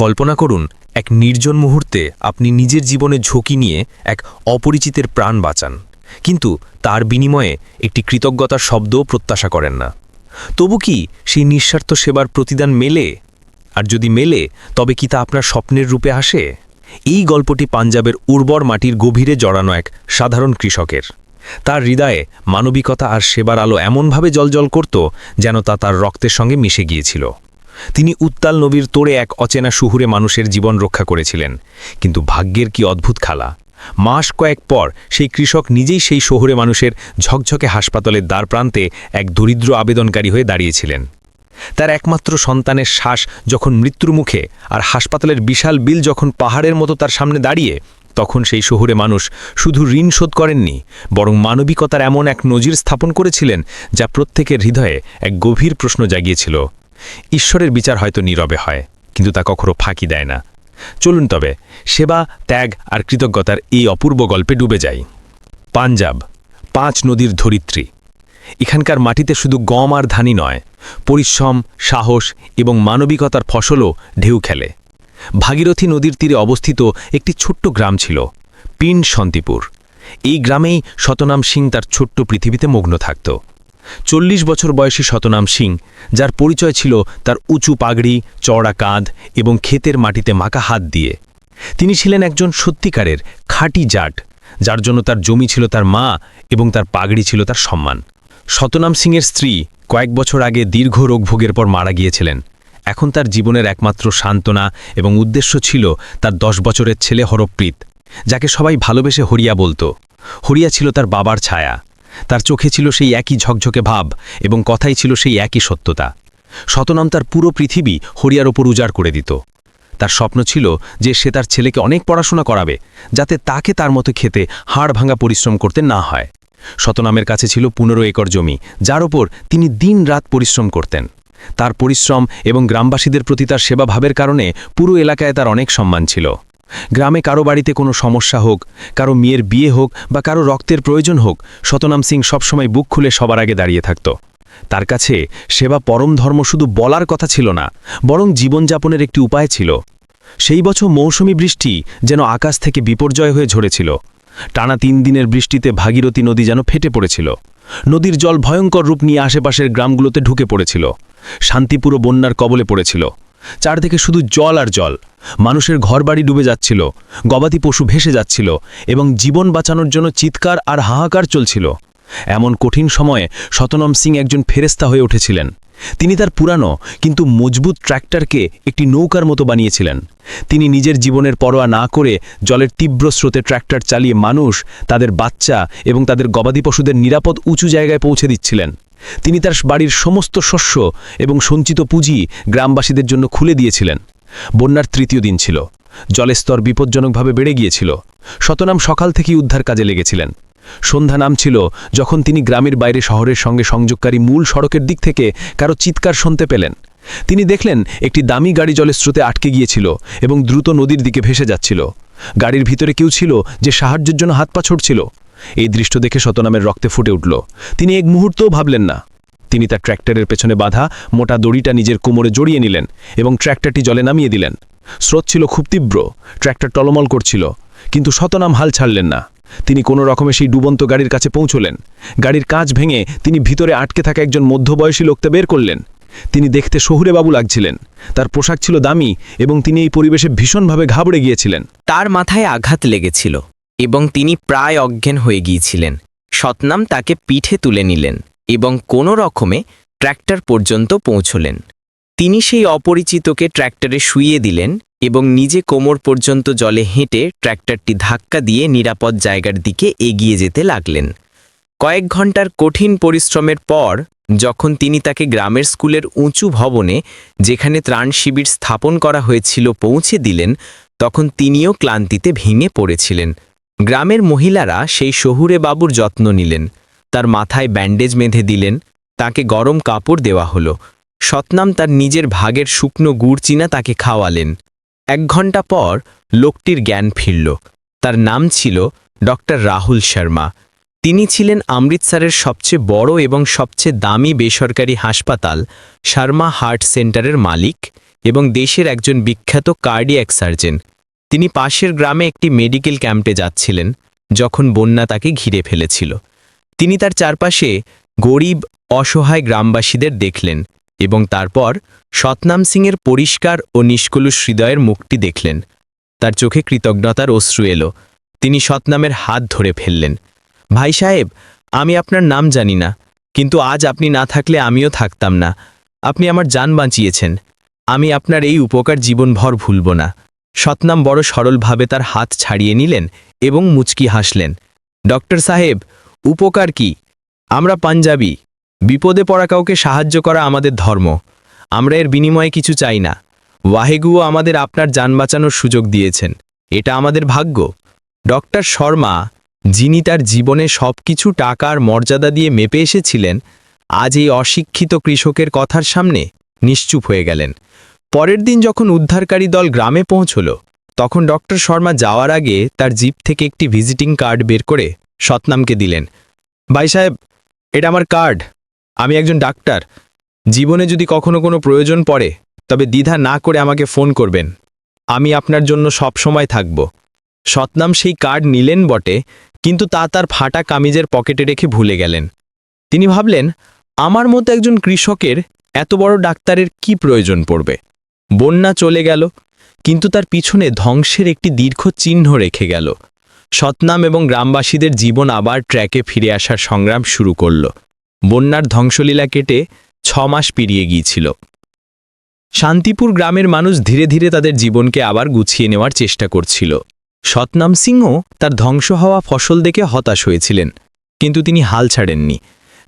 কল্পনা করুন, এক নির্জন মুহূর্তে আপনি নিজের জীবনে ঝুঁকি নিয়ে এক অপরিচিতের প্রাণ বাঁচান। কিন্তু তার বিনিময়ে একটি কৃতজ্ঞতার শব্দও প্রত্যাশা করেন না। তবু কি সেই নিঃস্বার্থ সেবার প্রতিদান মেলে? আর যদি মেলে, তবে কি তা আপনার স্বপ্নের রূপে আসে? এই গল্পটি পাঞ্জাবের উর্বর মাটির গভীরে জড়ানো এক সাধারণ কৃষকের। তার হৃদয়ে মানবিকতা আর সেবার আলো এমনভাবে জলজল করত যেন তা তার রক্তের সঙ্গে মিশে গিয়েছিল। তিনি উত্তাল নবীর তোড়ে এক অচেনা শুহুরে মানুষের জীবন রক্ষা করেছিলেন। কিন্তু ভাগ্যের কি অদ্ভুত খালা? মাস কয়েক পর সেই কৃষক নিজেই সেই শহুরে মানুষের ঝকঝকে হাসপাতালের দ্বার প্রান্তে এক দরিদ্র আবেদনকারী হয়ে দাঁড়িয়েছিলেন। তার একমাত্র সন্তানের শ্বাস যখন মৃত্যুর মুখে আর হাসপাতালের বিশাল বিল যখন পাহাড়ের মতো তার সামনে দাঁড়িয়ে, তখন সেই শহুরে মানুষ শুধু ঋণ শোধ করেননি, বরং মানবিকতার এমন এক নজির স্থাপন করেছিলেন যা প্রত্যেকের হৃদয়ে এক গভীর প্রশ্ন জাগিয়েছিল। ঈশ্বরের বিচার হয়তো নীরবে হয়, কিন্তু তা কখনো ফাঁকি দেয় না। চলুন তবে, সেবা, ত্যাগ আর কৃতজ্ঞতার এই অপূর্ব গল্পে ডুবে যাই। পাঞ্জাব, পাঁচ নদীর ধরিত্রী। এখানকার মাটিতে শুধু গম আর ধানই নয়, পরিশ্রম, সাহস এবং মানবিকতার ফসলও ঢেউ খেলে। ভাগীরথী নদীর তীরে অবস্থিত একটি ছোট্ট গ্রাম ছিল পিন শান্তিপুর এই গ্রামেই শতনাম সিং তার ছোট্ট পৃথিবীতে মগ্ন থাকত। চল্লিশ বছর বয়সী শতনাম সিং, যার পরিচয় ছিল তার উঁচু পাগড়ি, চওড়া কাঁধ এবং ক্ষেতের মাটিতে মাকা হাত দিয়ে। তিনি ছিলেন একজন সত্যিকারের খাঁটি জাট, যার জন্য তার জমি ছিল তার মা এবং তার পাগড়ি ছিল তার সম্মান। শতনাম সিংয়ের স্ত্রী কয়েক বছর আগে দীর্ঘ রোগভোগের পর মারা গিয়েছিলেন। এখন তার জীবনের একমাত্র সান্ত্বনা এবং উদ্দেশ্য ছিল তার দশ বছরের ছেলে হরপ্রীত, যাকে সবাই ভালোবেসে হরিয়া বলতো। হরিয়া ছিল তার বাবার ছায়া। তার চোখে ছিল সেই একই ঝকঝকে ভাব এবং কথাই ছিল সেই একই সত্যতা। শতনাম তার পুরো পৃথিবী হরিয়ার ওপর উজাড় করে দিত। তার স্বপ্ন ছিল যে সে তার ছেলেকে অনেক পড়াশোনা করাবে, যাতে তাকে তার মতো খেতে হাড় ভাঙা পরিশ্রম করতে না হয়। শতনামের কাছে ছিল পনেরো একর জমি, যার ওপর তিনি দিন রাত পরিশ্রম করতেন। তার পরিশ্রম এবং গ্রামবাসীদের প্রতি তার সেবাভাবের কারণে পুরো এলাকায় তার অনেক সম্মান ছিল। গ্রামে কারও বাড়িতে কোনো সমস্যা হোক, কারও মেয়ের বিয়ে হোক বা কারও রক্তের প্রয়োজন হোক শতনাম সিং সবসময় বুক খুলে সবার আগে দাঁড়িয়ে থাকত। তার কাছে সেবা পরম ধর্ম শুধু বলার কথা ছিল না, বরং জীবনযাপনের একটি উপায় ছিল। সেই বছর মৌসুমি বৃষ্টি যেন আকাশ থেকে বিপর্যয় হয়ে ঝরেছিল। টানা তিন দিনের বৃষ্টিতে ভাগীরথী নদী যেন ফেটে পড়েছিল। নদীর জল ভয়ঙ্কর রূপ নিয়ে আশেপাশের গ্রামগুলোতে ঢুকে পড়েছিল। শান্তিপুরো বন্যার কবলে পড়েছিল। চারদিকে শুধু জল আর জল। মানুষের ঘরবাড়ি ডুবে যাচ্ছিল, গবাদি পশু ভেসে যাচ্ছিল এবং জীবন বাঁচানোর জন্য চিৎকার আর হাহাকার চলছিল। এমন কঠিন সময়ে শতনম সিং একজন ফেরেস্তা হয়ে উঠেছিলেন। তিনি তার পুরানো কিন্তু মজবুত ট্র্যাক্টরকে একটি নৌকার মতো বানিয়েছিলেন। তিনি নিজের জীবনের পরোয়া না করে জলের তীব্র স্রোতে ট্র্যাক্টর চালিয়ে মানুষ, তাদের বাচ্চা এবং তাদের গবাদি পশুদের নিরাপদ উঁচু জায়গায় পৌঁছে দিচ্ছিলেন। তিনি তার বাড়ির সমস্ত শস্য এবং সঞ্চিত পুঁজি গ্রামবাসীদের জন্য খুলে দিয়েছিলেন। বন্যার তৃতীয় দিন ছিল। জলের স্তর বিপজ্জনকভাবে বেড়ে গিয়েছিল। শতনাম সকাল থেকেই উদ্ধার কাজে লেগেছিলেন। সন্ধ্যা নাম ছিল যখন তিনি গ্রামের বাইরে শহরের সঙ্গে সংযোগকারী মূল সড়কের দিক থেকে কারও চিৎকার শুনতে পেলেন। তিনি দেখলেন, একটি দামি গাড়ি জলের স্রোতে আটকে গিয়েছিল এবং দ্রুত নদীর দিকে ভেসে যাচ্ছিল। গাড়ির ভিতরে কেউ ছিল যে সাহায্যের জন্য হাত পা ছুটছিল। এই দৃশ্য দেখে শতনামের রক্তে ফুটে উঠল। তিনি এক মুহূর্তও ভাবলেন না। তিনি তার ট্র্যাক্টরের পেছনে বাঁধা মোটা দড়িটা নিজের কোমরে জড়িয়ে নিলেন এবং ট্র্যাক্টরটি জলে নামিয়ে দিলেন। স্রোত ছিল খুব তীব্র, ট্র্যাক্টর টলমল করছিল, কিন্তু শতনাম হাল ছাড়লেন না। তিনি কোনো রকমে সেই ডুবন্ত গাড়ির কাছে পৌঁছলেন। গাড়ির কাজ ভেঙে তিনি ভিতরে আটকে থাকা একজন মধ্যবয়সী লোকতে বের করলেন। তিনি দেখতে শহুরে বাবু লাগছিলেন। তার পোশাক ছিল দামি এবং তিনি এই পরিবেশে ভীষণভাবে ঘাবড়ে গিয়েছিলেন। তার মাথায় আঘাত লেগেছিল এবং তিনি প্রায় অজ্ঞান হয়ে গিয়েছিলেন। সতনাম তাকে পিঠে তুলে নিলেন। এবং কোনো রকমে ট্র্যাক্টর পর্যন্ত পৌঁছলেন। তিনি সেই অপরিচিতকে ট্র্যাক্টরে শুইয়ে দিলেন এবং নিজে কোমর পর্যন্ত জলে হেঁটে ট্র্যাক্টরটি ধাক্কা দিয়ে নিরাপদ জায়গার দিকে এগিয়ে যেতে লাগলেন। কয়েক ঘণ্টার কঠিন পরিশ্রমের পর, যখন তিনি তাকে গ্রামের স্কুলের উঁচু ভবনে, যেখানে ত্রাণ শিবির স্থাপন করা হয়েছিল, পৌঁছে দিলেন, তখন তিনিও ক্লান্তিতে ভেঙে পড়েছিলেন। গ্রামের মহিলারা সেই শহুরে বাবুর যত্ন নিলেন। তার মাথায় ব্যান্ডেজ বেঁধে দিলেন, তাকে গরম কাপড় দেওয়া হলো। সতনাম তার নিজের ভাগের শুকনো গুড় চিনা তাকে খাওয়ালেন। এক ঘণ্টা পর লোকটির জ্ঞান ফিরল। তার নাম ছিল ডক্টর রাহুল শর্মা। তিনি ছিলেন অমৃতসরের সবচেয়ে বড় এবং সবচেয়ে দামি বেসরকারি হাসপাতাল, শর্মা হার্ট সেন্টারের মালিক এবং দেশের একজন বিখ্যাত কার্ডিয়াক সার্জন। তিনি পাশের গ্রামে একটি মেডিকেল ক্যাম্পে যাচ্ছিলেন, যখন বন্যা তাকে ঘিরে ফেলেছিল। তিনি তার চারপাশে গরিব, অসহায় গ্রামবাসীদের দেখলেন এবং তারপর সতনাম সিংয়ের পরিষ্কার ও নিষ্কলুষ হৃদয়ের মুখটি দেখলেন। তার চোখে কৃতজ্ঞতার অশ্রু এলো। তিনি সতনামের হাত ধরে ফেললেন। ভাই সাহেব, আমি আপনার নাম জানি না, কিন্তু আজ আপনি না থাকলে আমিও থাকতাম না। আপনি আমার যান বাঁচিয়েছেন। আমি আপনার এই উপকার জীবনভর ভুলব না সতনাম বড় সরলভাবে তার হাত ছাড়িয়ে নিলেন এবং মুচকি হাসলেন। ডক্টর সাহেব উপকার কি? আমরা পাঞ্জাবি। বিপদে পড়া কাউকে সাহায্য করা আমাদের ধর্ম। আমরা এর বিনিময়ে কিছু চাই না। ওয়াহেগুও আমাদের আপনার যান বাঁচানোর সুযোগ দিয়েছেন। এটা আমাদের ভাগ্য। ডক্টর শর্মা, যিনি তার জীবনে সবকিছু টাকার মর্যাদা দিয়ে মেপে এসেছিলেন, আজ এই অশিক্ষিত কৃষকের কথার সামনে নিশ্চুপ হয়ে গেলেন। পরের দিন যখন উদ্ধারকারী দল গ্রামে পৌঁছল, তখন ডক্টর শর্মা যাওয়ার আগে তার জিপ থেকে একটি ভিজিটিং কার্ড বের করে সতনামকে দিলেন। ভাই সাহেব, এটা আমার কার্ড। আমি একজন ডাক্তার। জীবনে যদি কখনো কোনো প্রয়োজন পড়ে, তবে দ্বিধা না করে আমাকে ফোন করবেন। আমি আপনার জন্য সব সময় থাকব। সতনাম সেই কার্ড নিলেন বটে, কিন্তু তা তার ফাটা কামিজের পকেটে রেখে ভুলে গেলেন। তিনি ভাবলেন, আমার মতো একজন কৃষকের এত বড় ডাক্তারের কি প্রয়োজন পড়বে? বন্যা চলে গেল, কিন্তু তার পিছনে ধ্বংসের একটি দীর্ঘ চিহ্ন রেখে গেল। সতনাম এবং গ্রামবাসীদের জীবন আবার ট্র্যাকে ফিরে আসার সংগ্রাম শুরু করল। বন্যার ধ্বংসলীলা কেটে ছ মাস পেরিয়ে গিয়েছিল। শান্তিপুর গ্রামের মানুষ ধীরে ধীরে তাদের জীবনকে আবার গুছিয়ে নেওয়ার চেষ্টা করছিল। সতনাম সিংও তার ধ্বংস হওয়া ফসল দেখে হতাশ হয়েছিলেন, কিন্তু তিনি হাল ছাড়েননি।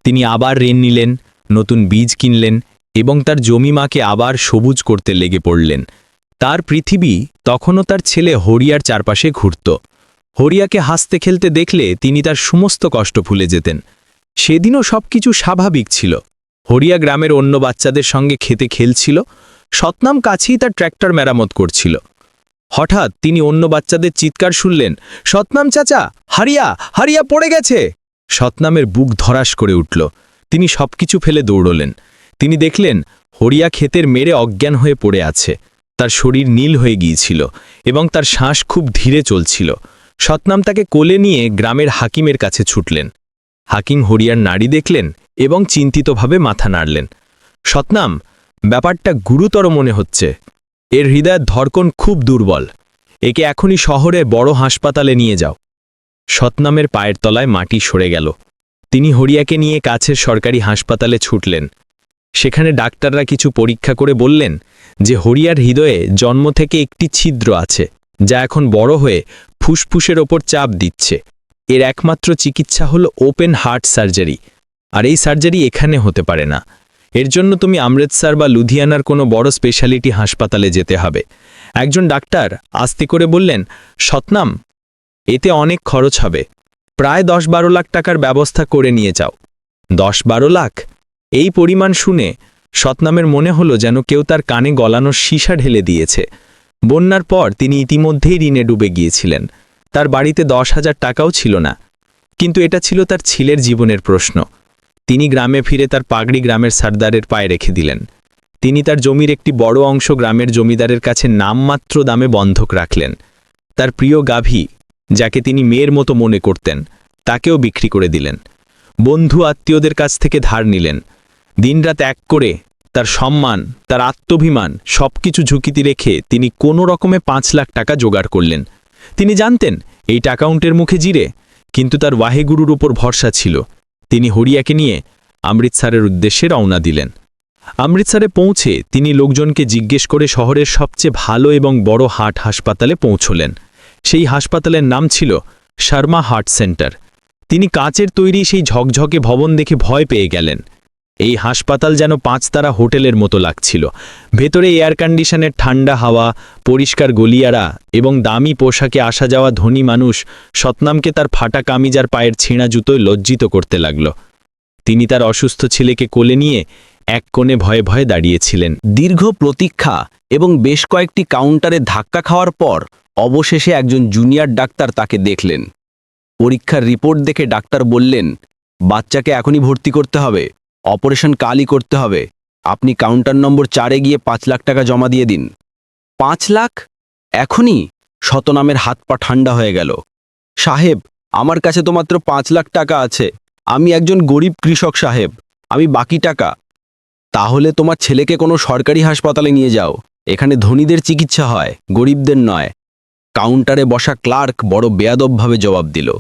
তিনি আবার ঋণ নিলেন, নতুন বীজ কিনলেন এবং তার জমিমাকে আবার সবুজ করতে লেগে পড়লেন। তার পৃথিবী তখনও তার ছেলে হরিয়ার চারপাশে ঘুরত। হরিয়াকে হাসতে খেলতে দেখলে তিনি তার সমস্ত কষ্ট ভুলে যেতেন। সেদিনও সবকিছু স্বাভাবিক ছিল। হরিয়া গ্রামের অন্য বাচ্চাদের সঙ্গে খেতে খেলছিল। সতনাম কাছেই তার ট্র্যাক্টর মেরামত করছিল। হঠাৎ তিনি অন্য বাচ্চাদের চিৎকার শুনলেন সতনাম চাচা, হারিয়া হারিয়া পড়ে গেছে! সতনামের বুক ধরাস করে উঠল। তিনি সবকিছু ফেলে দৌড়লেন। তিনি দেখলেন, হরিয়া ক্ষেতের মেরে অজ্ঞান হয়ে পড়ে আছে। তার শরীর নীল হয়ে গিয়েছিল এবং তার শ্বাস খুব ধীরে চলছিল। সতনাম তাকে কোলে নিয়ে গ্রামের হাকিমের কাছে ছুটলেন। হাকিম হরিয়ার নাড়ি দেখলেন এবং চিন্তিতভাবে মাথা নাড়লেন। সতনাম ব্যাপারটা গুরুতর মনে হচ্ছে। এর হৃদয়ের ধর্কন খুব দুর্বল। একে এখনই শহরে বড় হাসপাতালে নিয়ে যাও। সতনামের পায়ের তলায় মাটি সরে গেল। তিনি হরিয়াকে নিয়ে কাছের সরকারি হাসপাতালে ছুটলেন। সেখানে ডাক্তাররা কিছু পরীক্ষা করে বললেন যে হরিয়ার হৃদয়ে জন্ম থেকে একটি ছিদ্র আছে। যা এখন বড় হয়ে ফুসফুসের ওপর চাপ দিচ্ছে। এর একমাত্র চিকিৎসা হলো ওপেন হার্ট সার্জারি। আর এই সার্জারি এখানে হতে পারে না। এর জন্য তুমি অমৃতসর বা লুধিয়ানার কোনো বড় স্পেশালিটি হাসপাতালে যেতে হবে। একজন ডাক্তার আস্তে করে বললেন সতনাম এতে অনেক খরচ হবে। প্রায় দশ বারো লাখ টাকার ব্যবস্থা করে নিয়ে যাও। দশ বারো লাখ এই পরিমাণ শুনে সতনামের মনে হলো যেন কেউ তার কানে গলানোর সীসা ঢেলে দিয়েছে। বন্যার পর তিনি ইতিমধ্যেই ঋণে ডুবে গিয়েছিলেন। তার বাড়িতে দশ হাজার টাকাও ছিল না। কিন্তু এটা ছিল তার ছেলের জীবনের প্রশ্ন। তিনি গ্রামে ফিরে তার পাগড়ি গ্রামের সর্দারের পায়ে রেখে দিলেন। তিনি তার জমির একটি বড় অংশ গ্রামের জমিদারের কাছে নামমাত্র দামে বন্ধক রাখলেন। তার প্রিয় গাভী, যাকে তিনি মেয়ের মতো মনে করতেন, তাকেও বিক্রি করে দিলেন। বন্ধু আত্মীয়দের কাছ থেকে ধার নিলেন। দিনরাত এক করে তার সম্মান, তার আত্মভিমান, সবকিছু ঝুঁকিতে রেখে তিনি কোনো রকমে পাঁচ লাখ টাকা জোগাড় করলেন। তিনি জানতেন, এই টাকাউন্টের মুখে জিরে, কিন্তু তার ওয়াহেগুরুর উপর ভরসা ছিল। তিনি হরিয়াকে নিয়ে অমৃতসরের উদ্দেশ্যে রওনা দিলেন। অমৃতসরে পৌঁছে তিনি লোকজনকে জিজ্ঞেস করে শহরের সবচেয়ে ভালো এবং বড় হার্ট হাসপাতালে পৌঁছলেন। সেই হাসপাতালের নাম ছিল শর্মা হার্ট সেন্টার। তিনি কাচের তৈরি সেই ঝকঝকে ভবন দেখে ভয় পেয়ে গেলেন। এই হাসপাতাল যেন পাঁচতারা হোটেলের মতো লাগছিল। ভেতরে এয়ার কন্ডিশনের ঠান্ডা হাওয়া, পরিষ্কার গলিয়ারা এবং দামি পোশাকে আসা যাওয়া ধনী মানুষ সতনামকে তার ফাটা কামিজার পায়ের ছিঁড়া জুতোয় লজ্জিত করতে লাগল। তিনি তার অসুস্থ ছেলেকে কোলে নিয়ে এক কোণে ভয়ে ভয়ে দাঁড়িয়েছিলেন। দীর্ঘ প্রতীক্ষা এবং বেশ কয়েকটি কাউন্টারে ধাক্কা খাওয়ার পর অবশেষে একজন জুনিয়র ডাক্তার তাকে দেখলেন। পরীক্ষার রিপোর্ট দেখে ডাক্তার বললেন, বাচ্চাকে এখনই ভর্তি করতে হবে। অপারেশন কালই করতে হবে। আপনি কাউন্টার নম্বর চারে গিয়ে পাঁচ লাখ টাকা জমা দিয়ে দিন। পাঁচ লাখ? এখনই? শতনামের হাত পা ঠান্ডা হয়ে গেল। সাহেব, আমার কাছে তো মাত্র পাঁচ লাখ টাকা আছে। আমি একজন গরিব কৃষক, সাহেব। আমি বাকি টাকা। তাহলে তোমার ছেলেকে কোনো সরকারি হাসপাতালে নিয়ে যাও। এখানে ধনীদের চিকিৎসা হয়, গরিবদের নয়। কাউন্টারে বসা ক্লার্ক বড় বেয়াদবভাবে জবাব দিল।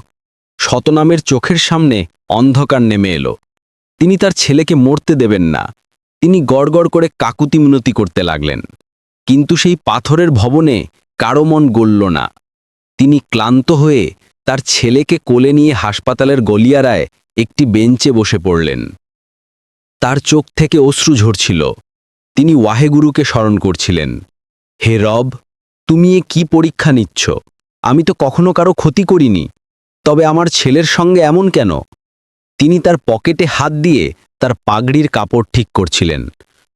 শতনামের চোখের সামনে অন্ধকার নেমে এলো। তিনি তার ছেলেকে মরতে দেবেন না। তিনি গড়গড় করে কাকুতি মিনতি করতে লাগলেন। কিন্তু সেই পাথরের ভবনে কারও মন গলল না। তিনি ক্লান্ত হয়ে তার ছেলেকে কোলে নিয়ে হাসপাতালের গলিয়ারায় একটি বেঞ্চে বসে পড়লেন। তার চোখ থেকে অশ্রু ঝরছিল। তিনি ওয়াহেগুরুকে স্মরণ করছিলেন। হে রব, তুমি এ কি পরীক্ষা নিচ্ছ? আমি তো কখনো কারও ক্ষতি করিনি। তবে আমার ছেলের সঙ্গে এমন কেন? তিনি তার পকেটে হাত দিয়ে তার পাগড়ির কাপড় ঠিক করছিলেন।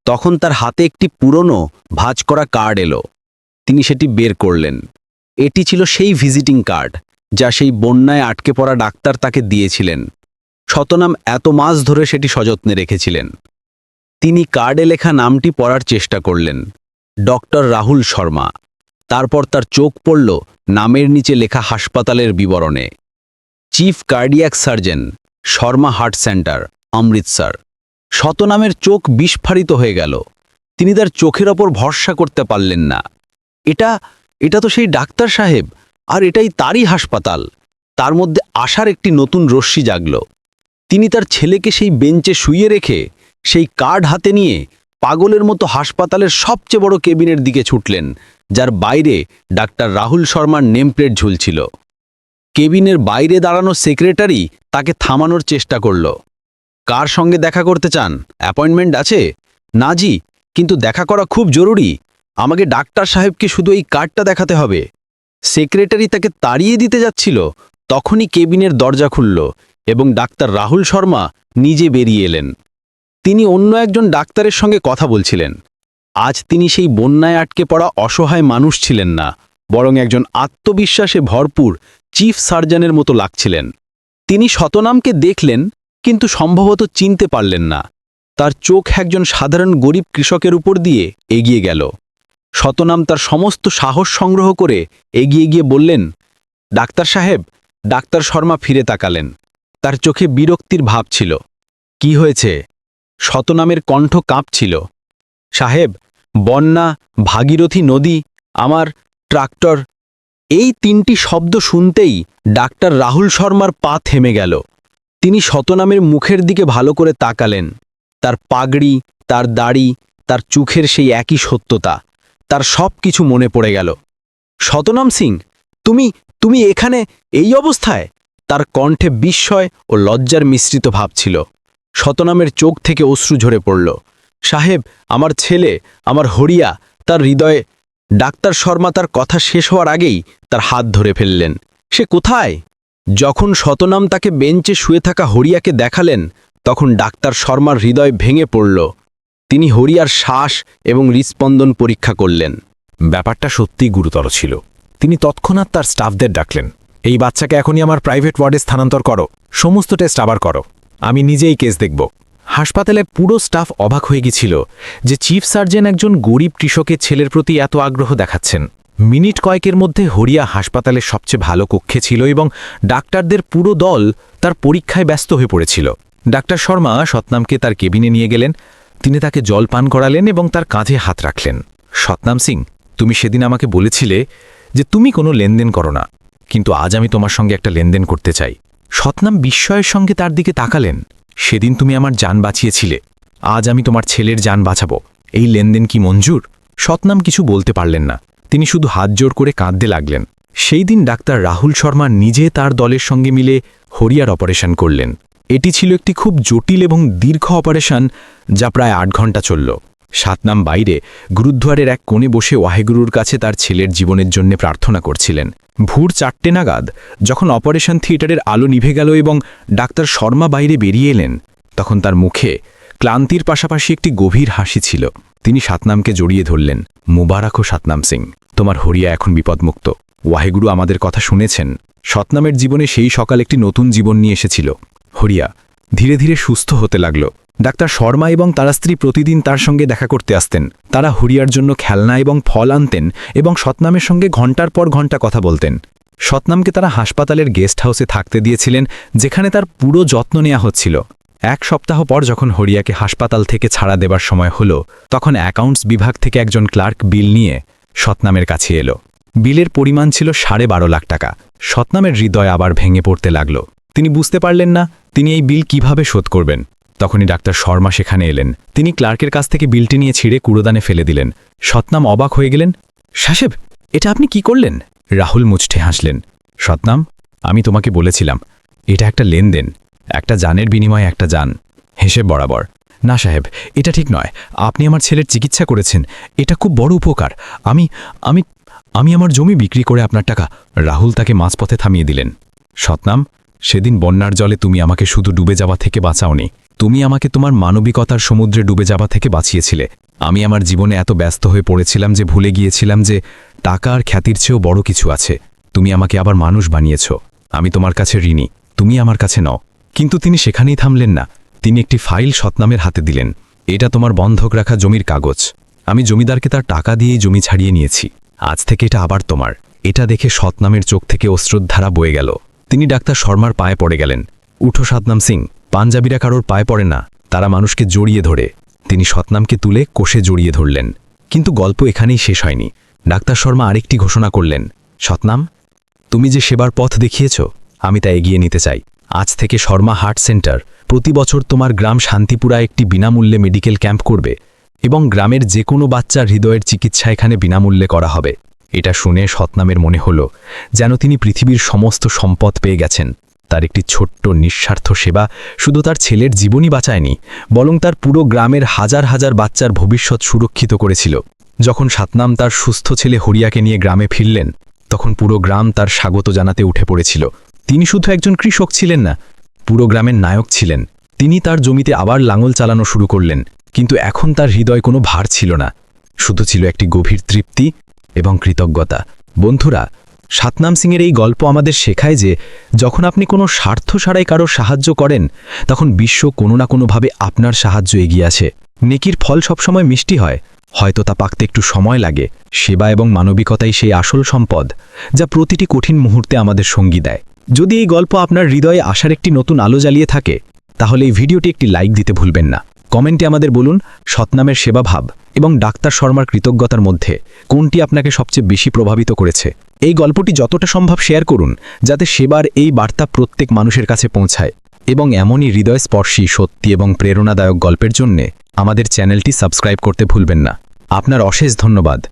তখন তার হাতে একটি পুরনো ভাঁজ করা কার্ড এলো। তিনি সেটি বের করলেন। এটি ছিল সেই ভিজিটিং কার্ড, যা সেই বন্যায় আটকে পড়া ডাক্তার তাকে দিয়েছিলেন। শতনাম এত মাস ধরে সেটি সযত্নে রেখেছিলেন। তিনি কার্ডে লেখা নামটি পড়ার চেষ্টা করলেন, ডক্টর রাহুল শর্মা। তারপর তার চোখ পড়ল নামের নিচে লেখা হাসপাতালের বিবরণে। Chief cardiac surgeon Sharma heart centre Amritsar শতনামের চোখ বিস্ফারিত হয়ে গেল। তিনি তার চোখের ওপর ভরসা করতে পারলেন না। এটা এটা তো সেই ডাক্তার সাহেব, আর এটাই তারই হাসপাতাল। তার মধ্যে আশার একটি নতুন রশ্মি জাগল। তিনি তার ছেলেকে সেই বেঞ্চে শুইয়ে রেখে, সেই কার্ড হাতে নিয়ে পাগলের মতো হাসপাতালের সবচেয়ে বড় কেবিনের দিকে ছুটলেন, যার বাইরে ডাক্তার রাহুল শর্মার নেমপ্লেট ঝুলছিল। কেবিনের বাইরে দাঁড়ানো সেক্রেটারি তাকে থামানোর চেষ্টা করল। কার সঙ্গে দেখা করতে চান? অ্যাপয়েন্টমেন্ট আছে? না জি, কিন্তু দেখা করা খুব জরুরি। আমাকে ডাক্তার সাহেবকে শুধু এই কার্ডটা দেখাতে হবে। সেক্রেটারি তাকে তাড়িয়ে দিতে যাচ্ছিল। তখনই কেবিনের দরজা খুলল এবং ডাক্তার রাহুল শর্মা নিজে বেরিয়ে এলেন। তিনি অন্য একজন ডাক্তারের সঙ্গে কথা বলছিলেন। আজ তিনি সেই বন্যায় আটকে পড়া অসহায় মানুষ ছিলেন না। বরং একজন আত্মবিশ্বাসে ভরপুর চিফ সার্জনের মতো লাগছিলেন। তিনি শতনামকে দেখলেন, কিন্তু সম্ভবত চিনতে পারলেন না। তার চোখ একজন সাধারণ গরিব কৃষকের উপর দিয়ে এগিয়ে গেল। শতনাম তার সমস্ত সাহস সংগ্রহ করে এগিয়ে গিয়ে বললেন, ডাক্তার সাহেব, ডাক্তার শর্মা ফিরে তাকালেন। তার চোখে বিরক্তির ভাব ছিল। কি হয়েছে? শতনামের কণ্ঠ কাঁপছিল। সাহেব, বন্যা, ভাগীরথী নদী আমার ট্রাক্টর। এই তিনটি শব্দ শুনতেই ডাক্তার রাহুল শর্মার পা থেমে গেল। তিনি শতনামের মুখের দিকে ভালো করে তাকালেন। তার পাগড়ি, তার দাড়ি, তার চোখের সেই একই সত্যতা, তার সব কিছু মনে পড়ে গেল। শতনাম সিং, তুমি তুমি এখানে এই অবস্থায়? তার কণ্ঠে বিস্ময় ও লজ্জার মিশ্রিত ভাব ছিল। শতনামের চোখ থেকে অশ্রু ঝরে পড়ল। সাহেব, আমার ছেলে, আমার হরিয়া, তার হৃদয়ে ডাক্তার শর্মা তার কথা শেষ হওয়ার আগেই তার হাত ধরে ফেললেন। সে কোথায়? যখন শতনাম তাকে বেঞ্চে শুয়ে থাকা হরিয়াকে দেখালেন, তখন ডাক্তার শর্মার হৃদয় ভেঙে পড়ল। তিনি হরিয়ার শ্বাস এবং হৃস্পন্দন পরীক্ষা করলেন। ব্যাপারটা সত্যিই গুরুতর ছিল। তিনি তৎক্ষণাৎ তার স্টাফদের ডাকলেন, এই বাচ্চাকে এখনই আমার প্রাইভেট ওয়ার্ডে স্থানান্তর করো। সমস্ত টেস্ট আবার করো। আমি নিজেই কেস দেখব। হাসপাতালে পুরো স্টাফ অবাক হয়ে গেছিল যে চিফ সার্জন একজন গরিব কৃষকের ছেলের প্রতি এত আগ্রহ দেখাচ্ছেন। মিনিট কয়েকের মধ্যে হরিয়া হাসপাতালের সবচেয়ে ভালো কক্ষে ছিল এবং ডাক্তারদের পুরো দল তার পরীক্ষায় ব্যস্ত হয়ে পড়েছিল। ডাক্তার শর্মা সতনামকে তার কেবিনে নিয়ে গেলেন, তিনি তাকে জল পান করালেন এবং তার কাঁধে হাত রাখলেন। সতনাম সিং, তুমি সেদিন আমাকে বলেছিলে যে তুমি কোনো লেনদেন করো না, কিন্তু আজ আমি তোমার সঙ্গে একটা লেনদেন করতে চাই। সতনাম বিস্ময়ের সঙ্গে তার দিকে তাকালেন। সেদিন তুমি আমার যান বাঁচিয়েছিলে। আজ আমি তোমার ছেলের যান বাঁচাব। এই লেনদেন কি মঞ্জুর? সতনাম কিছু বলতে পারলেন না। তিনি শুধু হাত জোর করে কাঁদতে লাগলেন। সেই দিন ডাক্তার রাহুল শর্মা নিজে তার দলের সঙ্গে মিলে হরিয়ার অপারেশন করলেন। এটি ছিল একটি খুব জটিল এবং দীর্ঘ অপারেশন, যা প্রায় আট ঘণ্টা চলল। সাতনাম বাইরে গুরুদ্বারের এক কোণে বসে ওয়াহেগুরুর কাছে তার ছেলের জীবনের জন্য প্রার্থনা করছিলেন। ভোর চারটে নাগাদ, যখন অপারেশন থিয়েটারের আলো নিভে গেল এবং ডাক্তার শর্মা বাইরে বেরিয়ে এলেন, তখন তার মুখে ক্লান্তির পাশাপাশি একটি গভীর হাসি ছিল। তিনি সাতনামকে জড়িয়ে ধরলেন, মুবারক সাতনাম সিং, তোমার হরিয়া এখন বিপদমুক্ত। ওয়াহেগুরু আমাদের কথা শুনেছেন। সতনামের জীবনে সেই সকাল একটি নতুন জীবন নিয়ে এসেছিল। হরিয়া, ধীরে ধীরে সুস্থ হতে লাগল। ডাক্তার শর্মা এবং তার স্ত্রী প্রতিদিন তার সঙ্গে দেখা করতে আসতেন। তারা হুরিয়ার জন্য খেলনা এবং ফল আনতেন এবং সতনামের সঙ্গে ঘণ্টার পর ঘণ্টা কথা বলতেন। সতনামকে তারা হাসপাতালের গেস্ট হাউসে থাকতে দিয়েছিলেন, যেখানে তার পুরো যত্ন নেওয়া হচ্ছিল। এক সপ্তাহ পর যখন হরিয়াকে হাসপাতাল থেকে ছাড়া দেবার সময় হলো, তখন অ্যাকাউন্টস বিভাগ থেকে একজন ক্লার্ক বিল নিয়ে সতনামের কাছে এলো। বিলের পরিমাণ ছিল সাড়ে বারো লাখ টাকা। সতনামের হৃদয় আবার ভেঙে পড়তে লাগল। তিনি বুঝতে পারলেন না, তিনি এই বিল কীভাবে শোধ করবেন। তখনই ডাক্তার শর্মা সেখানে এলেন। তিনি ক্লার্কের কাছ থেকে বিলটি নিয়ে ছিঁড়ে কুড়োদানে ফেলে দিলেন। সতনাম অবাক হয়ে গেলেন সাহেব এটা আপনি কি করলেন? রাহুল মুচঠে হাসলেন সতনাম আমি তোমাকে বলেছিলাম, এটা একটা লেনদেন, একটা জানের বিনিময়ে একটা জান হেসে বরাবর। না সাহেব, এটা ঠিক নয়, আপনি আমার ছেলের চিকিৎসা করেছেন, এটা খুব বড় উপকার, আমি আমি আমি আমার জমি বিক্রি করে আপনার টাকা। রাহুল তাকে মাঝপথে থামিয়ে দিলেন সতনাম সেদিন বন্যার জলে তুমি আমাকে শুধু ডুবে যাওয়া থেকে বাঁচাওনি তুমি আমাকে তোমার মানবিকতার সমুদ্রে ডুবে যাওয়া থেকে বাঁচিয়েছিলে। আমি আমার জীবনে এত ব্যস্ত হয়ে পড়েছিলাম যে ভুলে গিয়েছিলাম যে টাকা আর খ্যাতির চেয়েও বড় কিছু আছে। তুমি আমাকে আবার মানুষ বানিয়েছ। আমি তোমার কাছে ঋণী। তুমি আমার কাছে নও। কিন্তু তিনি সেখানেই থামলেন না। তিনি একটি ফাইল সতনামের হাতে দিলেন। এটা তোমার বন্ধক রাখা জমির কাগজ। আমি জমিদারকে তার টাকা দিয়েই জমি ছাড়িয়ে নিয়েছি। আজ থেকে এটা আবার তোমার। এটা দেখে সতনামের চোখ থেকে অশ্রুধারা বয়ে গেল। তিনি ডাক্তার শর্মার পায়ে পড়ে গেলেন। উঠো সতনাম সিং। পাঞ্জাবিরা কারোর পায়ে পড়ে না, তারা মানুষকে জড়িয়ে ধরে। তিনি সতনামকে তুলে কোষে জড়িয়ে ধরলেন। কিন্তু গল্প এখানেই শেষ হয়নি। ডাক্তার শর্মা আরেকটি ঘোষণা করলেন সতনাম তুমি যে সেবার পথ দেখিয়েছ, আমি তা এগিয়ে নিতে চাই। আজ থেকে শর্মা হার্ট সেন্টার। প্রতি বছর তোমার গ্রাম শান্তিপুরা একটি বিনামূল্যে মেডিকেল ক্যাম্প করবে এবং গ্রামের যে কোনো বাচ্চার হৃদয়ের চিকিৎসা এখানে বিনামূল্যে করা হবে। এটা শুনে সতনামের মনে হল, যেন তিনি পৃথিবীর সমস্ত সম্পদ পেয়ে গেছেন। তার একটি ছোট্ট নিঃস্বার্থ সেবা শুধু তার ছেলের জীবনই বাঁচায়নি, বরং তার পুরো গ্রামের হাজার হাজার বাচ্চার ভবিষ্যৎ সুরক্ষিত করেছিল। যখন সাতনাম তার সুস্থ ছেলে হরিয়াকে নিয়ে গ্রামে ফিরলেন, তখন পুরো গ্রাম তার স্বাগত জানাতে উঠে পড়েছিল। তিনি শুধু একজন কৃষক ছিলেন না, পুরো গ্রামের নায়ক ছিলেন। তিনি তার জমিতে আবার লাঙল চালানো শুরু করলেন, কিন্তু এখন তার হৃদয় কোনো ভার ছিল না। শুধু ছিল একটি গভীর তৃপ্তি এবং কৃতজ্ঞতা। বন্ধুরা সাতনাম সিংয়ের এই গল্প আমাদের শেখায় যে, যখন আপনি কোনো স্বার্থ ছাড়াই কারও সাহায্য করেন, তখন বিশ্ব কোনো না কোনোভাবে আপনার সাহায্য এগিয়ে আসে। নেকির ফল সবসময় মিষ্টি হয়, হয়তো তা পাকতে একটু সময় লাগে, সেবা এবং মানবিকতাই সেই আসল সম্পদ, যা প্রতিটি কঠিন মুহূর্তে আমাদের সঙ্গী দেয়। যদি এই গল্প আপনার হৃদয়ে আসার একটি নতুন আলো জ্বালিয়ে থাকে, তাহলে এই ভিডিওটি একটি লাইক দিতে ভুলবেন না। কমেন্টে আমাদের বলুন সতনামের সেবাভাব এবং ডাক্তার শর্মার কৃতজ্ঞতার মধ্যে কোনটি আপনাকে সবচেয়ে বেশি প্রভাবিত করেছে? এই গল্পটি যতটা সম্ভব শেয়ার করুন, যাতে সেবার এই বার্তা প্রত্যেক মানুষের কাছে পৌঁছায়। এবং এমনই হৃদয়স্পর্শী, সত্যি এবং প্রেরণাদায়ক গল্পের জন্যে আমাদের চ্যানেলটি সাবস্ক্রাইব করতে ভুলবেন না। আপনার অশেষ ধন্যবাদ।